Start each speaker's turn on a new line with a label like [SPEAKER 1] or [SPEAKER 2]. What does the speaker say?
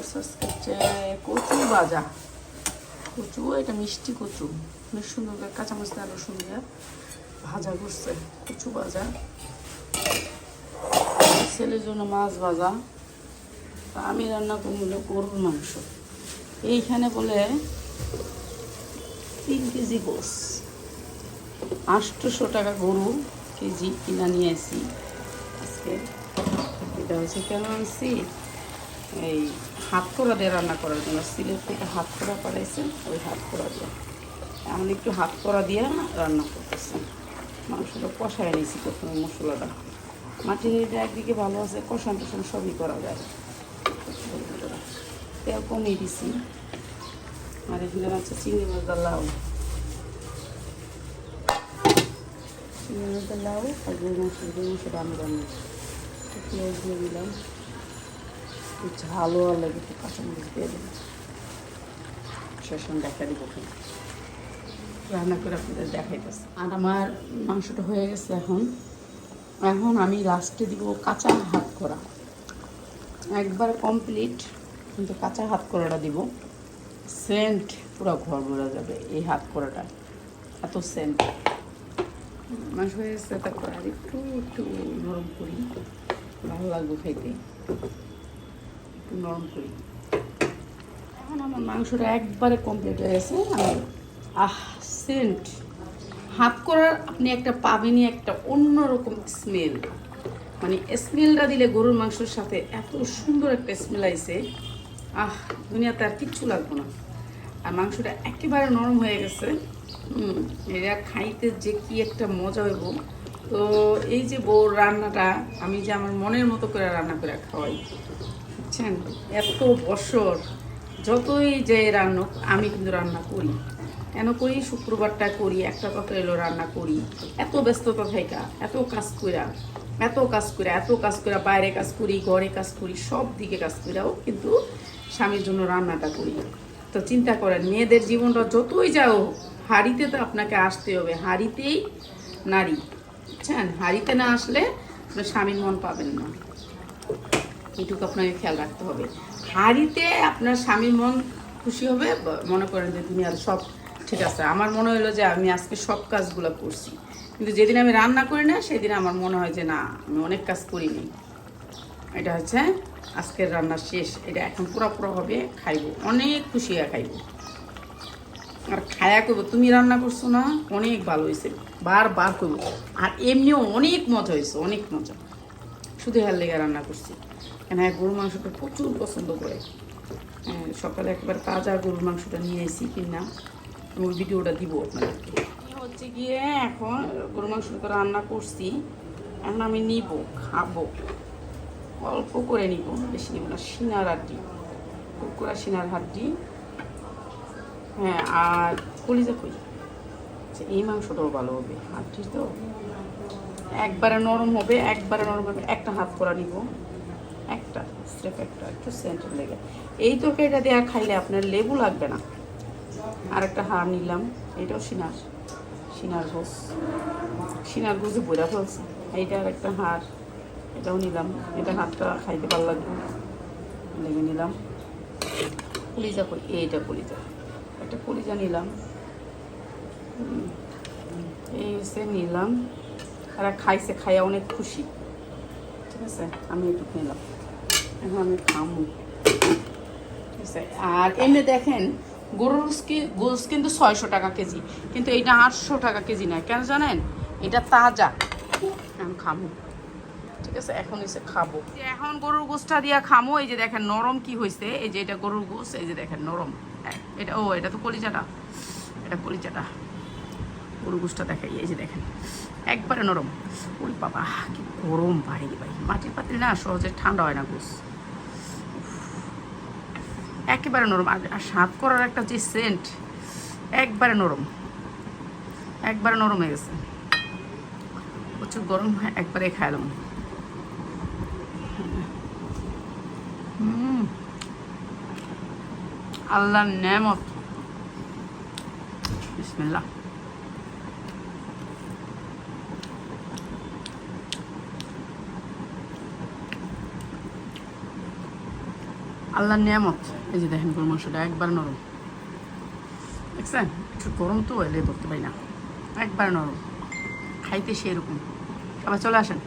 [SPEAKER 1] করছে আজকে কচু ভাজা। কচু, এটা মিষ্টি কচু। অনেক সুন্দর করে কাঁচা মাছ দিয়ে রসুন দিয়ে ভাজা করছে, কচু ভাজা। ছেলের জন্য মাছ ভাজা। আমি রান্না করি হলো গরুর মাংস। এইখানে বলে তিন কেজি গোস। আটশোশো টাকা গরু কেজি কিনা নিয়ে আসি। আজকে এটা হচ্ছে কেন আনছি? এই হাত করা দিয়ে রান্না করার জন্য, সিলেট থেকে হাত করা পাঠাইছে ওই হাত করা দিয়ে। এখন একটু হাত করা দিয়ে রান্না করতেছি। মাংসটা কষায় নিয়েছি প্রথমে মশলাটা। মাটির এটা একদিকে ভালো আছে, কষান টষান সবই করা যায়। তেল কমিয়ে দিছি। আর এখানে আছে চিংড়ি মাছ দা লাউ। চিংড়ি মাছ দা লাউ আর গরু মাংস গরু মাংস রান্না রান্না পেঁয়াজ দিয়ে দিলাম। একটু ঝালও আর লাগে, একটু কাঁচামরিচ দিয়ে দিলাম সেসব দেখা দিব রান্না করে আপনাদের দেখাইতেছে। আর আমার মাংসটা হয়ে গেছে এখন। এখন আমি লাস্টে দিব কাঁচা হাত করা একবার কমপ্লিট, কিন্তু কাঁচা হাত করাটা দিব। সেন্ট পুরো ঘর ভরা যাবে এই হাত করাটা এত সেন্ট। মাংস হয়ে গেছে, তারপর আর একটু একটু নরম করি। ভালো লাগবে খাইতে একটু নরম করি। এখন আমার মাংসটা একবারে কমপ্লিট হয়ে গেছে। আহ সেন্ট হাত করার আপনি একটা পাবেনই একটা অন্যরকম স্মেল মানে স্মেলটা দিলে গরুর মাংসের সাথে এত সুন্দর একটা স্মেল আইছে। আহ, দুনিয়াতে আর কিচ্ছু লাগবে না। আর মাংসটা একেবারে নরম হয়ে গেছে। এটা খাইতে যে কি একটা মজা হইব। তো এই যে বউর রান্নাটা, আমি যে আমার মনের মতো করে রান্না করে খাওয়াই। বুঝছেন? এত বছর যতই যে রান্না আমি কিন্তু রান্না করি। কেন করি? শুক্রবারটা করি, একটা কথা এলো রান্না করি। এত ব্যস্ততা থাকা এত কাজ কইরা, এত কাজ করে এত কাজ করে বাইরে কাজ করি, ঘরে কাজ করি, সব দিকে কাজ করাও কিন্তু স্বামীর জন্য রান্নাটা করি। তো চিন্তা করেন, মেয়েদের জীবনটা যতই যাও হাড়িতে তো আপনাকে আসতে হবে, হাড়িতেই নারী, বুঝছেন? হাড়িতে না আসলে আপনার স্বামীর মন পাবেন না। এটুকু আপনাকে খেয়াল রাখতে হবে। হাড়িতে আপনার স্বামীর মন খুশি হবে, মনে করেন যে তুমি আর সব ঠিক আছে। আমার মনে হলো যে আমি আজকে সব কাজগুলো করছি। কিন্তু যেদিন আমি রান্না করি না, সেদিন আমার মনে হয় যে না, আমি অনেক কাজ করিনি। এটা হচ্ছে আজকের রান্না শেষ। এটা এখন পুরো পুরো হবে, খাইবো। অনেক খুশি হয়ে খাইবো। আর খায়া করব তুমি রান্না করছ না? অনেক ভালো হয়েছে বারবার করব আর এমনিও অনেক মজা হয়েছে অনেক মজা। শুধু হেল লেগে রান্না করছি। কেন হ্যাঁ গরুর মাংসটা প্রচুর পছন্দ করে। হ্যাঁ, সকালে একবার কাজা গরুর মাংসটা নিয়ে এসেছি কিনা ওই ভিডিওটা দিব আপনাদেরকে। হচ্ছে গিয়ে এখন গরুর মাংসটা রান্না করছি। এখন আমি নিব খাব। অল্প করে নিব বেশি নিব না সিনার হাড্ডি। কুকুরা সিনার হাড্ডি। হ্যাঁ আর কলিজা কই আচ্ছা, এই মাংসটাও ভালো হবে হাড্ডি তো। একবারে নরম হবে একবারে নরম হবে একটা হাত করা নিব। একটা স্রেফ একটা, একটু সেন্টার লেগে এই তোকে তরকারিটা দেওয়া খাইলে আপনার লেবু লাগবে না। আর একটা হাড় নিলাম, এটাও সিনার সিনার গোস। সিনার গোসে বোঝা ফেলছে। এইটা আর একটা হাড়, এটাও নিলাম। এটা হাতটা খাইতে ভালো লাগবে লেগে নিলাম। কলিজা কই এইটা কলিজা। একটা কলিজা নিলাম। এই হচ্ছে নিলাম। তারা খাইছে, খাইয়া অনেক খুশি। ঠিক আছে আমি একটু নিলাম এখন আমি খামু ঠিক আছে আর এমনি দেখেন, গরুর গোস কিন্তু ছয়শো টাকা কেজি, কিন্তু এটা আটশো টাকা কেজি না কেন জানেন? এটা তাজা। আমি খামু। ঠিক আছে, এখন এসে খাব। এখন গরুর গোসটা দিয়া খামো, এই যে দেখেন নরম কি হয়েছে এই যে এটা গরুর গোস এই যে দেখেন নরম। এ- এটা, ও, এটা তো কলিজাটা। এটা কলিজাটা। গরুর গোসটা দেখাই, এই যে দেখেন, একবারে নরম। ওই বাবা, কি গরম ভাই ভাই। মাটির পাতিল না, সহজে ঠান্ডা হয় না গোস। একেবারে নরম। আর স্বাদ করার একটা যে সেন্ট একবারে নরম। একবারে নরম হয়ে গেছে। প্রচুর গরম একবারে খাইলাম হুম। আল্লাহর নেমত। বিসমিল্লাহ। আল্লাহর নিয়ামত। এই যে দেখেন গরু মাংসটা একবার নরম। দেখছেন? একটু গরম তো এলে ধরতে পারি না। একবার নরম। খাইতে সেরকম আবার চলে আসেন।